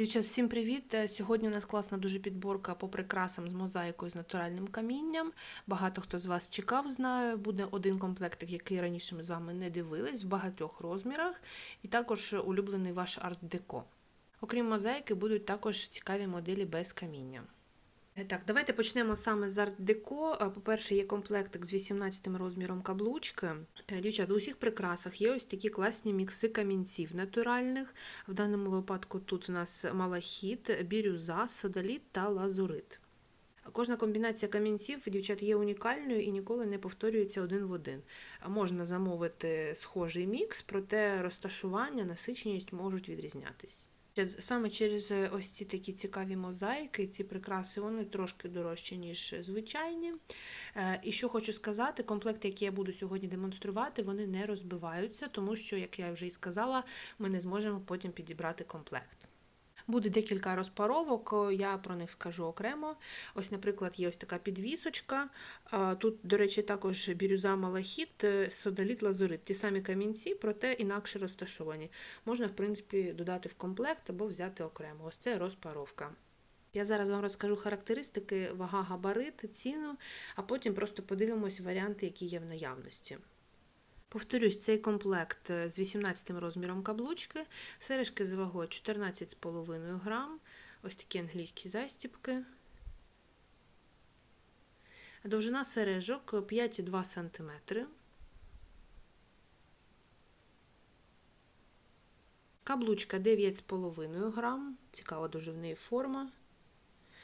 Дівчат, всім привіт! Е, Сьогодні у нас класна дуже підборка по прикрасам з мозаїкою з натуральним камінням. Багато хто з вас чекав, знаю. Буде один комплектик, який раніше ми з вами не дивились, в багатьох розмірах, і також улюблений ваш арт-деко. Окрім мозаїки, будуть також цікаві моделі без каміння. Е, Так, давайте почнемо саме з арт-деко. Е, По-перше, є комплектик з 18 розміром каблучки. Е, Дівчата, у всіх прикрасах є ось такі класні мікси камінців натуральних. В даному випадку тут у нас малахіт, бірюза, содаліт та лазурит. Кожна комбінація камінців, дівчат, є унікальною і ніколи не повторюється один в один. Можна замовити схожий мікс, проте розташування, насиченість можуть відрізнятись. Саме через ось ці такі цікаві мозаїки, ці прикраси, вони трошки дорожчі, ніж звичайні. Е, І що хочу сказати, комплекти, які я буду сьогодні демонструвати, вони не розбиваються, тому що, як я вже і сказала, ми не зможемо потім підібрати комплект. Буде декілька розпаровок, я про них скажу окремо. Ось, наприклад, є ось така підвісочка. Тут, до речі, також бірюза малахіт, е, содаліт, лазурит. Ті самі камінці, проте інакше розташовані. Можна, в принципі, додати в комплект або взяти окремо. Ось це розпаровка. Я зараз вам розкажу характеристики, вага, габарит, ціну, а потім просто подивимось варіанти, які є в наявності. Повторюсь, цей комплект з 18 розміром каблучки, сережки з вагою 14,5 грам, ось такі англійські застіпки. Довжина сережок 5,2 см. Каблучка 9,5 грам, цікава дуже в неї форма.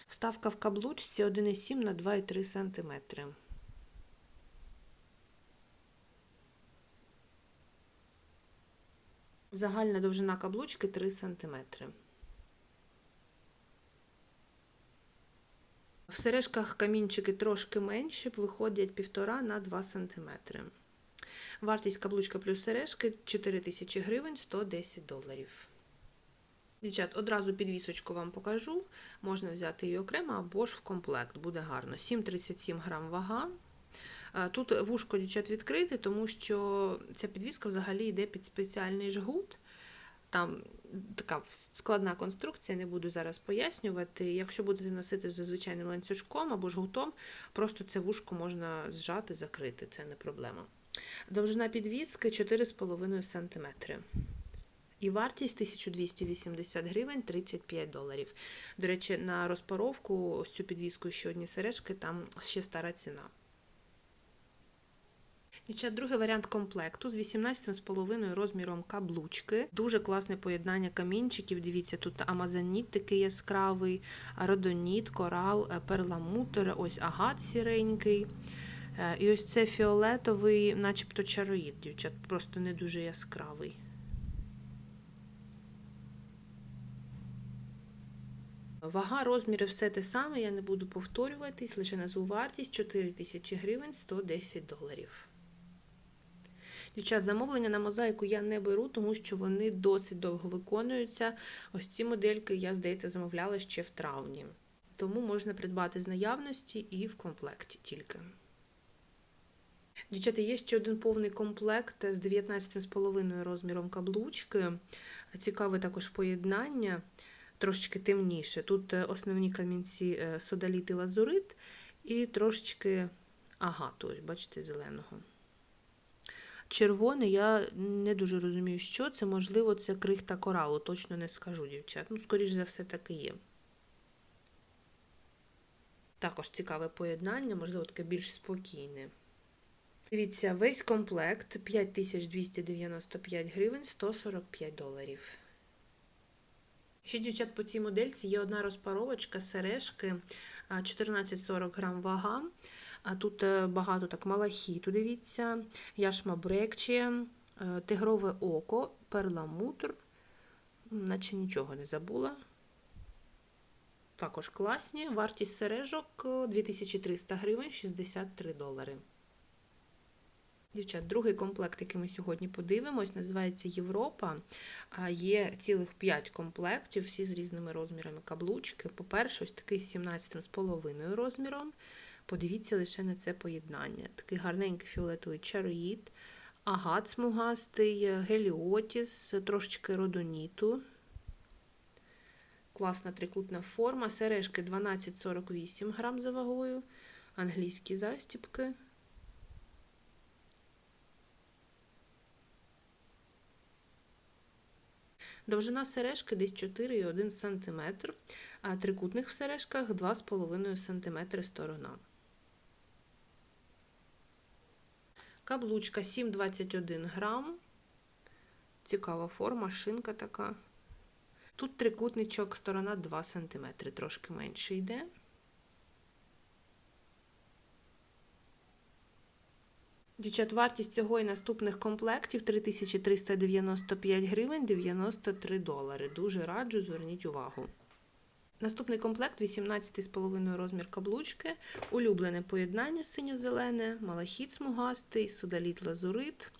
Вставка в каблучці 1,7 на 2,3 см. Загальна довжина каблучки 3 см. В сережках камінчики трошки менші, виходять 1,5 на 2 см. Вартість каблучка плюс сережки 4000 гривень 110 доларів. Дівчат, одразу підвісочку вам покажу. Можна взяти її окремо або ж в комплект, буде гарно. 7,37 грам вага. Тут вушко дівчат відкрите, тому що ця підвіска взагалі йде під спеціальний жгут. Там така складна конструкція, не буду зараз пояснювати. Якщо будете носити за звичайним ланцюжком або жгутом, просто це вушко можна зжати, закрити, це не проблема. Довжина підвіски 4,5 см. І вартість 1280 гривень 35 доларів. До речі, на розпаровку ось цю підвіску ще одні сережки, там ще стара ціна. Дівчат, другий варіант комплекту з 18,5 розміром каблучки. Дуже класне поєднання камінчиків. Дивіться, тут амазоніт такий яскравий, родоніт, корал, перламутр, ось агат сіренький. І ось це фіолетовий, начебто чароїд, дівчат, просто не дуже яскравий. Вага, розміри, все те саме, я не буду повторюватись, лише назву вартість 4 тисячі гривень 110 доларів. Дівчат, замовлення на мозаїку я не беру, тому що вони досить довго виконуються. Ось ці модельки я, здається, замовляла ще в травні. Тому можна придбати з наявності і в комплекті тільки. Дівчата, є ще один повний комплект з 19,5 розміром каблучки. Цікаве також поєднання, трошечки темніше. Тут основні камінці содаліт і лазурит, і трошечки агату, бачите, зеленого. Червоний, я не дуже розумію, що це. Можливо, це крихта коралу, точно не скажу, дівчат. Ну, скоріш за все, так і є. Також цікаве поєднання, можливо, таке більш спокійне. Дивіться, весь комплект 5295 гривень 145 доларів. Ще, дівчат, по цій модельці є одна розпаровочка сережки 1440 грам вага. А тут багато так малахіту, дивіться, яшма брекче, тигрове око, перламутр, наче нічого не забула. Також класні. Вартість сережок 2300 гривень 63 долари. Дівчат, другий комплект, який ми сьогодні подивимось, називається Європа. Є цілих 5 комплектів, всі з різними розмірами каблучки. По-перше, ось такий з 17,5 розміром. Подивіться лише на це поєднання. Такий гарненький фіолетовий чароїд, агат смугастий, геліотіс, трошечки родоніту. Класна трикутна форма. Сережки 12,48 грам за вагою. Англійські застіпки. Довжина сережки десь 4,1 см, а трикутних в сережках 2,5 см сторона. Каблучка 7,21 грам. Цікава форма, шинка така. Тут трикутничок, сторона 2 см, трошки менше йде. Дівчат, вартість цього і наступних комплектів 3395 гривень 93 долари. Дуже раджу, зверніть увагу. Наступний комплект 18,5 розмір каблучки, улюблене поєднання синьо-зелене, малахіт смугастий, судаліт лазурит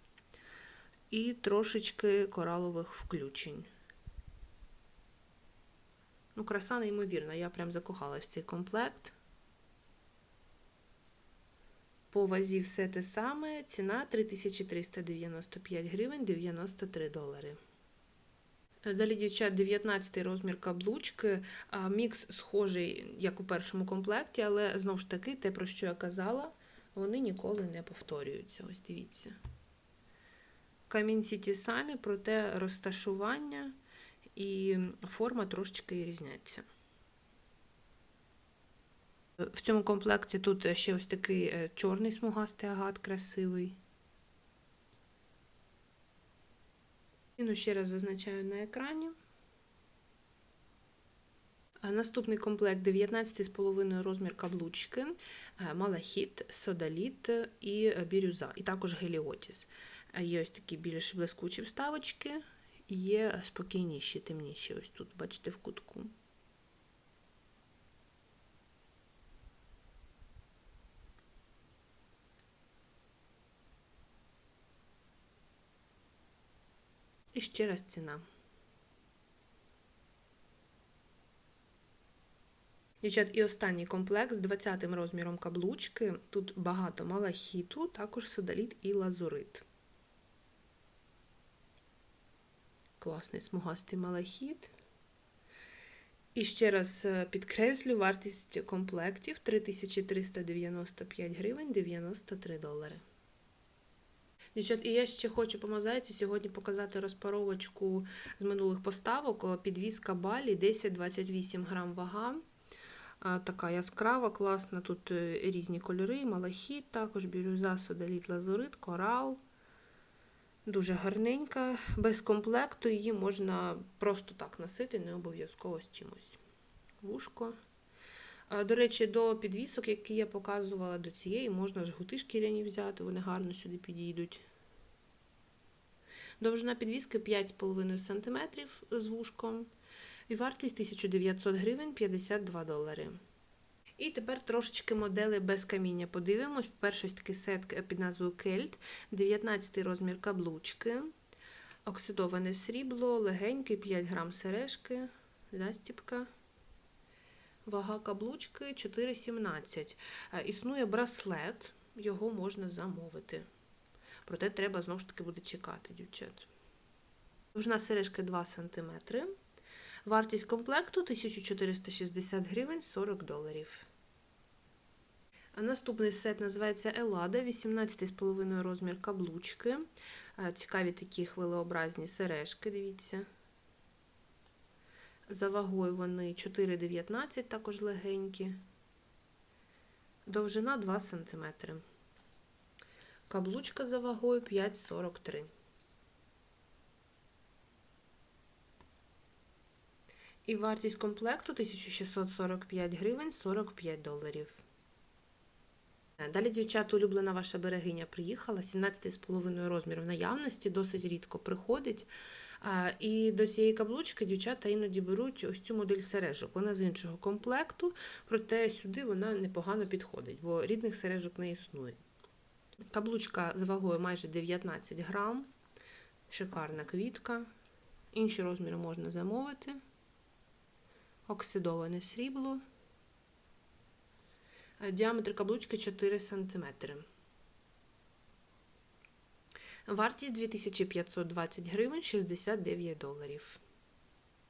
і трошечки коралових включень. Ну, краса неймовірна, я прям закохалась в цей комплект. По вазі все те саме, ціна 3395 гривень 93 долари. Далі, дівчат, 19 розмір каблучки. Мікс схожий, як у першому комплекті, але знову ж таки, те, про що я казала, вони ніколи не повторюються. Ось дивіться. Камінці ті самі, проте розташування і форма трошечки різняться. В цьому комплекті тут ще ось такий е, чорний смугастий агат красивий. Ціну ще раз зазначаю на екрані. Наступний комплект 19,5 розмір каблучки, е, малахіт, содаліт і бірюза, і також геліотіс. Е, є ось такі більш блискучі вставочки, є спокійніші, темніші. Ось тут, бачите, в кутку. І ще раз ціна. Дівчат, і останній комплект з 20 розміром каблучки. Тут багато малахіту, також содаліт і лазурит. Класний смугастий малахіт. І ще раз е, підкреслю вартість комплектів 3395 гривень 93 долари. Дівчат, і я ще хочу по мозаїці сьогодні показати розпаровочку з минулих поставок. Підвізка балі 10-28 грам вага. Така яскрава, класна. Тут е, різні кольори, малахіт, також бірюза, содаліт, лазурит, корал. Дуже гарненька, без комплекту її можна просто так носити, не обов'язково з чимось. Вушко. До речі, до підвісок, які я показувала до цієї, можна жгути шкіряні взяти, вони гарно сюди підійдуть. Довжина підвіски 5,5 см з вушком. І вартість 1900 гривень 52 долари. І тепер трошечки модели без каміння. Подивимось. Перший такий сет під назвою Кельт, 19 розмір каблучки, оксидоване срібло, легенький 5 грам сережки, застіпка. Вага каблучки 4,17. Е, існує браслет, його можна замовити. Проте треба знову ж таки буде чекати, дівчат. Довжина сережки 2 см. Вартість комплекту 1460 гривень 40 доларів. Наступний сет називається Елада, 18,5 розмір каблучки. Цікаві такі хвилеобразні сережки, дивіться. За вагою вони 4,19, також легенькі. Довжина 2 см. Каблучка за вагою 5,43. І вартість комплекту 1645 гривень 45 доларів. Далі, дівчата, улюблена ваша берегиня приїхала, 17,5 розмір в наявності, досить рідко приходить. І до цієї каблучки дівчата іноді беруть ось цю модель сережок. Вона з іншого комплекту, проте сюди вона непогано підходить, бо рідних сережок не існує. Каблучка з вагою майже 19 грам, шикарна квітка. Інші розміри можна замовити. Оксидоване срібло. Діаметр каблучки 4 см. Вартість 2520 гривень 69 доларів.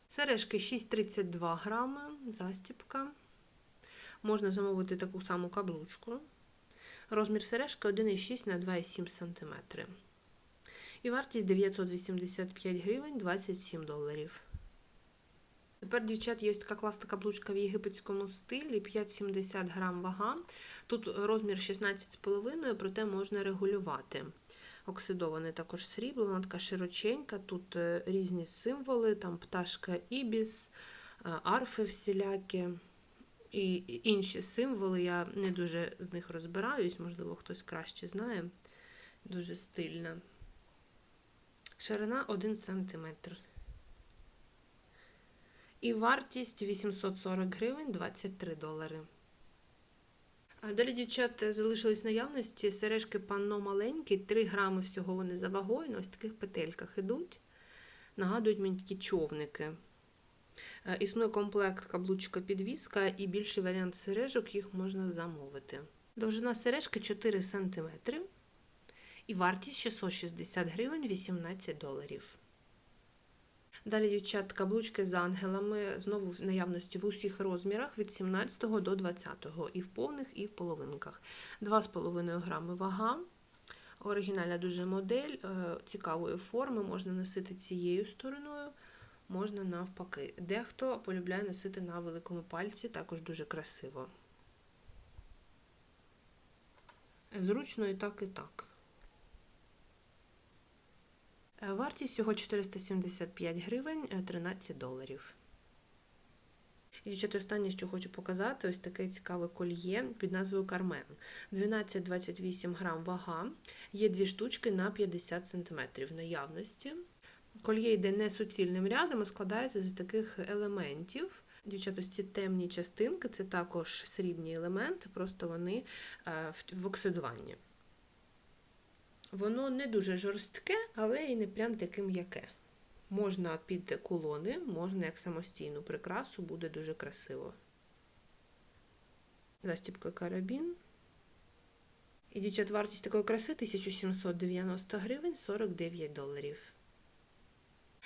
Сережки 6,32 грами, застіпка. Можна замовити таку саму каблучку. Розмір сережки 1,6 на 2,7 см. І вартість 985 гривень 27 доларів. Тепер, дівчат, є така класна каблучка в єгипетському стилі, 5,70 грам вага. Тут розмір 16,5, проте можна регулювати. Оксидоване також срібло, вона така широченька, тут е, різні символи, там пташка ібіс, е, арфи всілякі і інші символи. Я не дуже в них розбираюсь, можливо, хтось краще знає. Дуже стильна. Ширина 1 см. І вартість 840 гривень 23 долари. Далі, дівчат, залишились наявності сережки панно маленькі, 3 грами всього вони за вагою, на ось таких петельках ідуть. Нагадують мені такі човники. Е, Існує комплект каблучка підвіска і більший варіант сережок їх можна замовити. Довжина сережки 4 см і вартість 660 гривень 18 доларів. Далі, дівчат, каблучки з ангелами знову в наявності в усіх розмірах від 17 до 20, і в повних, і в половинках. 2,5 грами вага. Оригінальна дуже модель е, цікавої форми, можна носити цією стороною, можна навпаки. Дехто полюбляє носити на великому пальці, також дуже красиво. Зручно і так, і так. Е, Вартість всього 475 гривень, е, 13 доларів. І дівчата, останнє, що хочу показати, ось таке цікаве кольє під назвою Кармен. 12-28 грам вага, є дві штучки на 50 см наявності. Кольє йде не суцільним рядом, а складається з таких елементів. Дівчата, ці темні частинки це також срібні елементи, просто вони е, в- оксидуванні. Воно не дуже жорстке, але і не прям таке м'яке. Можна під кулони, можна як самостійну прикрасу, буде дуже красиво. Застіпка карабін. І дівчат, вартість такої краси 1790 гривень 49 доларів.